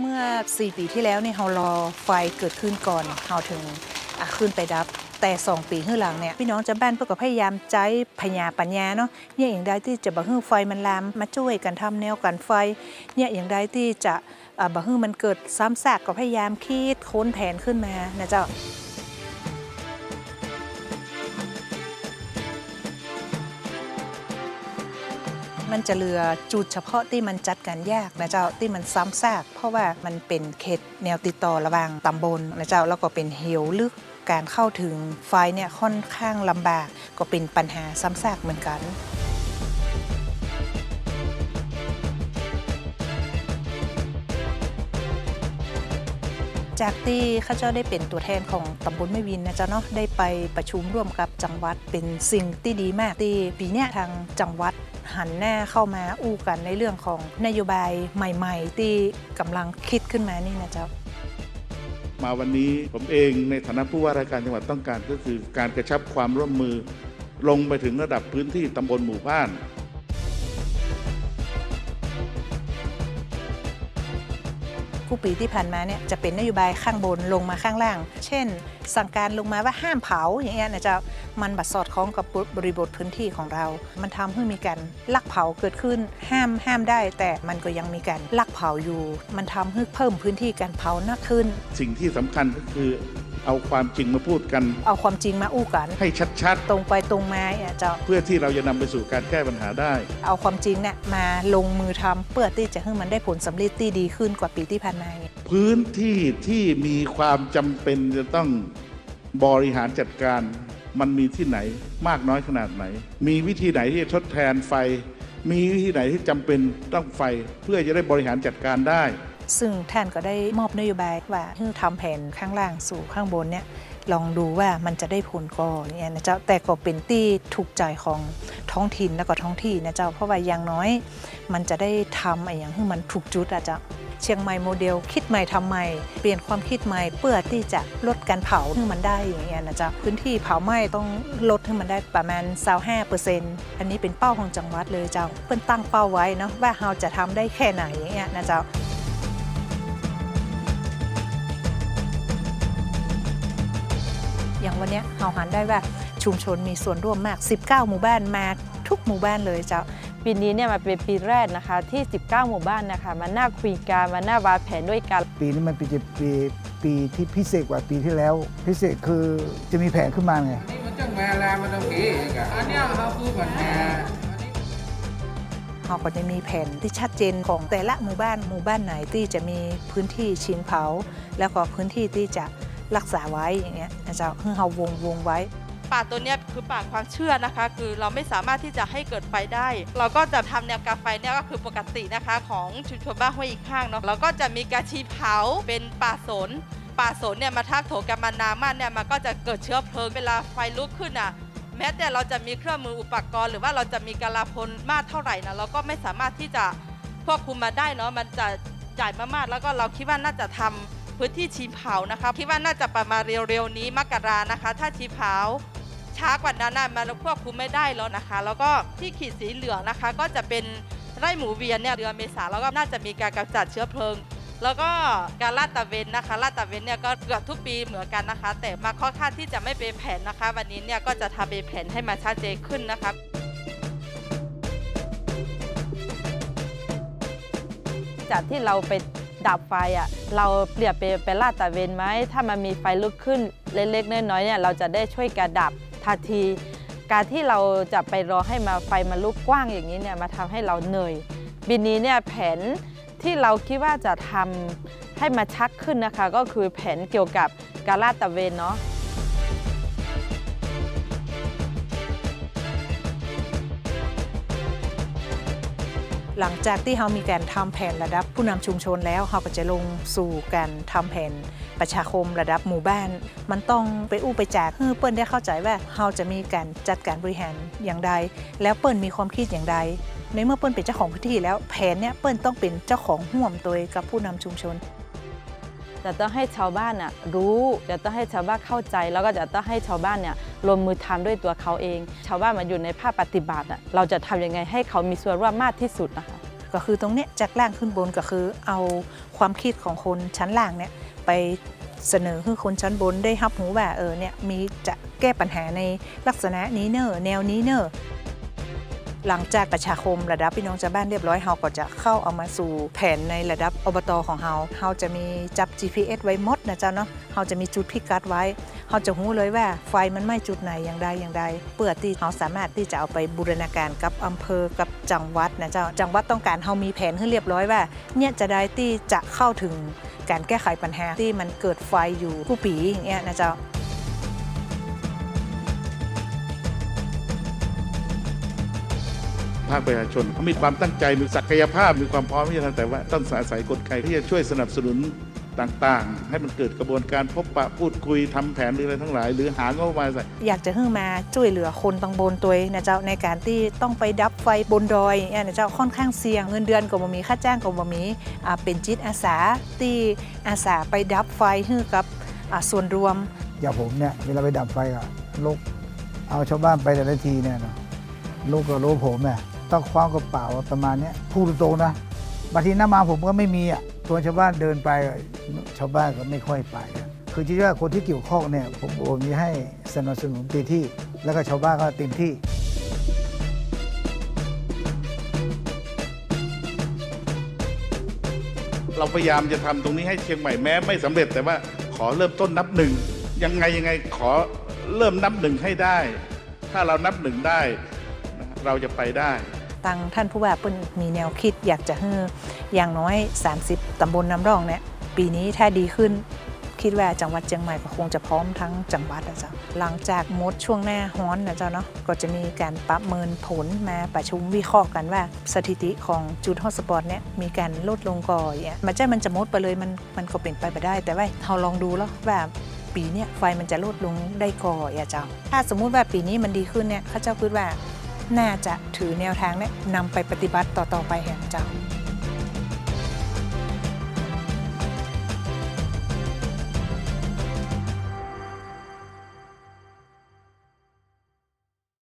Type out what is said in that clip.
เมื่อ 4 ปีที่แล้วเนี่ยเรารอไฟเกิดขึ้นก่อนเราถึงขึ้นไปดับ แต่ 2 ปีข้างหลังเนี่ยพี่น้องจะบ้านเพื่อก็พยายามใจพญาปัญญาเนาะเนี่ยอย่างใดที่จะบ่ให้ไฟมันลามมาช่วยกันทำแนวกันไฟเนี่ยอย่างใดที่จะอะบ่ให้มันเกิดซ้ำซากก็พยายามคิดค้นแผนขึ้นมานะเจ้า มันจะเหลือจุดเฉพาะที่มันจัดการยากนะเจ้าที่มันซ้ำซากเพราะว่ามันเป็นเขตแนวติดต่อระหว่างตำบลนะเจ้าแล้วก็เป็นเหวลึกการเข้าถึงไฟเนี่ยค่อนข้างลำบากก็เป็นปัญหาซ้ำซากเหมือนกันจากที่ข้าเจ้าได้เป็นตัวแทนของตำบลแม่วินนะเจ้าเนาะได้ไปประชุมร่วมกับจังหวัดเป็นสิ่งที่ดีมากที่ปีเนี้ยทางจังหวัด หันหน้าเข้ามาอู้กันในเรื่องของนโยบายใหม่ ๆ ที่กำลังคิดขึ้นมานี่นะเจ้ามาวันนี้ผมเองในฐานะผู้ว่าราชการจังหวัดต้องการก็คือการกระชับความร่วมมือ ลงไปถึงระดับพื้นที่ตำบลหมู่บ้าน ผู้ปีที่ผ่านมาเนี่ยจะเป็นนโยบายข้างบนลงมาข้างล่าง เช่น สั่งการลงมาว่าห้ามเผาอย่างเงี้ยนะเจ้ามันบัดสอดคล้องกับบริบทพื้นที่ของเรา มันทำให้มีการลักเผาเกิดขึ้น ห้ามห้ามได้ แต่มันก็ยังมีการลักเผาอยู่ มันทำให้เพิ่มพื้นที่การเผามากขึ้น สิ่งที่สำคัญก็คือ เอาความจริงมาพูดกัน เอาความจริงมาอู้กัน ให้ชัดตรงไปตรงมาอะเจ้า ๆ เพื่อที่เราจะนำไปสู่การแก้ปัญหาได้ เอาความจริงเนี่ยมาลงมือทำเพื่อที่จะให้มันได้ผลสำเร็จที่ดีขึ้นกว่าปีที่ผ่านมาพื้นที่ที่มีความจำเป็นจะต้องบริหารจัดการ มันมีที่ไหนมากน้อยขนาดไหน มีวิธีไหนที่จะทดแทนไฟ มีวิธีไหนที่จำเป็นต้องไฟ เพื่อจะได้บริหารจัดการได้ ซึ่งท่านก็ได้มอบนโยบายว่าให้ทำแผนข้างล่างสู่ข้างบนเนี่ยลองดูว่ามันจะได้ผลก่อนเนี่ยนะเจ้าแต่ก็เป็นที่ถูกใจของท้องถิ่นแล้วก็ท้องที่นะเจ้าเพราะว่าอย่างน้อย มันจะได้ทำอะไรอย่างที่มันถูกจุดอะเจ้าเชียงใหม่โมเดลคิดใหม่ทำใหม่เปลี่ยนความคิดใหม่เพื่อที่จะลดการเผาให้มันได้อย่างเงี้ยนะเจ้าพื้นที่เผาไหม้ต้องลดให้มันได้ประมาณ25%อันนี้เป็นเป้าของจังหวัดเลยเจ้าเพิ่นตั้งเป้าไว้เนาะว่าเราจะทำได้แค่ไหนอย่างเงี้ยนะเจ้า อย่างวันเนี้ยเราหันได้ว่าชุมชนมีส่วนร่วมมาก 19 หมู่บ้านมาทุกหมู่บ้านเลยเจ้าปีนี้เนี่ยมาเป็นปีแรกนะคะที่ 19 หมู่บ้านนะคะมาน่าคุยกันมาน่าวางแผนด้วยกัน ปีนี้มันเป็นปีปีที่พิเศษกว่าปีที่แล้ว พิเศษคือจะมีแผนขึ้นมาไงนี่มันจังแม่แลมันต้องกี่อีกอะอันเนี้ยเขาคือปัญหาเราก็จะมีแผนที่ชัดเจนของแต่ละหมู่บ้านหมู่บ้านไหนที่จะมีพื้นที่ชินเผา แล้วก็พื้นที่ที่จะ รักษาไว้อย่างเงี้ยนะเจ้าให้เราวงวงไว้ ป่าตัวเนี้ยคือป่าความเชื่อนะคะ คือเราไม่สามารถที่จะให้เกิดไฟได้ เราก็จะทำแนวกาไฟเนี่ยก็คือปกตินะคะของชุมชนบ้านห้วยอีกข้างเนาะเราก็จะมีกาชีเผาเป็นป่าสน ป่าสนเนี่ยมาทักโถกันมานานมากเนี่ยมันก็จะเกิดเชื้อเพลิงเวลาไฟลุกขึ้นอะแม้แต่เราจะมีเครื่องมืออุปกรณ์ หรือว่าเราจะมีกาลาพลมากเท่าไหร่นะเราก็ไม่สามารถที่จะควบคุมมาได้เนาะมันจะใหญ่มากๆแล้วก็เราคิดว่าน่าจะทำ พื้นที่ชีเผานะคะคิดว่าน่าจะประมาณเร็วๆนี้มกรานะคะ ถ้าชีเผาช้ากว่านั้นมันควบคุมไม่ได้แล้วนะคะ แล้วก็ที่ขีดสีเหลืองนะคะ ก็จะเป็นไร่หมูเวียนเนี่ยเดือนเมษาแล้วก็น่าจะมีการกำจัดเชื้อเพลิง แล้วก็การลาดตะเวนนะคะลาดตะเวนเนี่ยก็เกือบทุกปีเหมือนกันนะคะ แต่มาค่อนข้างที่จะไม่เป็นแผนนะคะ วันนี้เนี่ยก็จะทำเป็นแผนให้มาชัดเจนขึ้นนะคะจากที่เราไป ดับไฟอะเราเปลี่ยนไปเป็นลาดตะเวนไหมถ้ามันมีไฟลุกขึ้นเล็กๆน้อยๆเนี่ยเราจะได้ช่วยกันดับทันที การที่เราจะไปรอให้มาไฟมาลุกกว้างอย่างนี้เนี่ยมาทำให้เราเหนื่อยบินนี้เนี่ยแผนที่เราคิดว่าจะทำให้มาชักขึ้นนะคะ ก็คือแผนเกี่ยวกับการลาดตะเวนเนาะ หลังจากที่เรามีการทำแผนระดับผู้นำชุมชนแล้วเราก็จะลงสู่การทำแผนประชาคมระดับหมู่บ้าน มันต้องไปอู้ไปจากให้เปิ้ลได้เข้าใจว่าเราจะมีการจัดการบริหารอย่างใด แล้วเปิ้ลมีความคิดอย่างใดในเมื่อเปิ้ลเป็นเจ้าของพื้นที่แล้วแผนเนี้ยเปิ้ลต้องเป็นเจ้าของห่วมตัวกับผู้นำชุมชน จะต้องให้ชาวบ้านน่ะรู้จะต้องให้ชาวบ้านเข้าใจ แล้วก็จะต้องให้ชาวบ้านเนี่ยลงมือทำด้วยตัวเขาเอง ชาวบ้านมาอยู่ในภาคปฏิบัติอะเราจะทำยังไงให้เขามีส่วนร่วมมากที่สุดนะคะก็คือตรงเนี้ยจากล่างขึ้นบนก็คือเอาความคิดของคนชั้นล่างเนี่ยไปเสนอให้คนชั้นบนได้รับรู้ว่าเออเนี่ยมีจะแก้ปัญหาในลักษณะนี้เนอะแนวนี้เนอะ หลังจากประชาคมระดับพี่น้องชาวบ้านเรียบร้อยเฮาก็จะเข้าเอามาสู่แผนในระดับอบตของเฮาเฮาจะมีจับ GPS ไว้มดนะเจ้าเนาะเฮาจะมีจุดพิกัดไว้เขาจะรู้เลยว่าไฟมันไหม้จุดไหนอย่างใดอย่างใดเพื่อที่เขาสามารถที่จะเอาไปบูรณาการกับอำเภอกับจังหวัดนะเจ้าจังหวัดต้องการเขามีแผนให้เรียบร้อยว่าเนี่ยจะได้ที่จะเข้าถึงการแก้ไขปัญหาที่มันเกิดไฟอยู่ผู้ปีอย่างเงี้ยนะเจ้า ภาคประชาชนเขามีความตั้งใจมีศักยภาพมีความพร้อมที่จะทำแต่ว่าต้องอาศัยกลไกที่จะช่วยสนับสนุนต่างๆ ให้มันเกิดกระบวนการพบปะพูดคุยทำแผนหรืออะไรทั้งหลาย หรือหางบประมาณใส่อยากจะให้มาช่วยเหลือคนตังบนตัวเองนะเจ้าในการที่ต้องไปดับไฟบนดอยเนี่ยนะเจ้าค่อนข้างเสี่ยงเงินเดือนก็บ่มีค่าจ้างก็บ่มีอ่าเป็นจิตอาสาที่อาสาไปดับไฟให้กับอ่าส่วนรวม อย่างผมเนี่ยเวลาไปดับไฟอะลกเอาชาวบ้านไปแต่ละทีเนี่ยนะลูกกับลูกผมเนี่ย ต้องคว้างกระเป๋าประมาณเนี้ยพูดตรงนะบางทีหน้ามาผมก็ไม่มีอะตัวชาวบ้านเดินไปชาวบ้านก็ไม่ค่อยไป คือที่ว่าคนที่เกี่ยวข้องเนี่ยผมผมจะให้สนับสนุนเต็มที่ แล้วก็ชาวบ้านก็เต็มที่เราพยายามจะทำตรงนี้ให้เชียงใหม่แม้ไม่สำเร็จแต่ว่าขอเริ่มต้นนับหนึ่งยังไงยังไงขอเริ่มนับหนึ่งให้ได้ ถ้าเรานับหนึ่งได้ เราจะไปได้ ตังท่านผู้ว่าเปิ้นมีแนวคิดอยากจะให้อย่างน้อย 30 ตำบลน้ำร่องเนี่ยปีนี้ถ้าดีขึ้นคิดว่าจังหวัดเชียงใหม่ก็คงจะพร้อมทั้งจังหวัดนะจ้าหลังจากมดช่วงหน้าฮ้อนนะจ้าเนาะก็จะมีการประเมินผลมาประชุมวิเคราะห์กันว่า สถิติของจุดฮอสปอร์ตเนี่ยมีการลดลงก่อนอย่างเงี้ยมันจะมันจะมดไปเลยมันมันก็เป็นไปไม่ได้ แต่ว่าเราลองดูแล้วว่าปีนี้ไฟมันจะลดลงได้ก่อนอย่าจ้าถ้าสมมุติว่าปีนี้มันดีขึ้นเนี่ยข้าเจ้าคิดว่า น่าจะถือแนวทางนี้นำไปปฏิบัติต่อๆไปแห่งเจ้า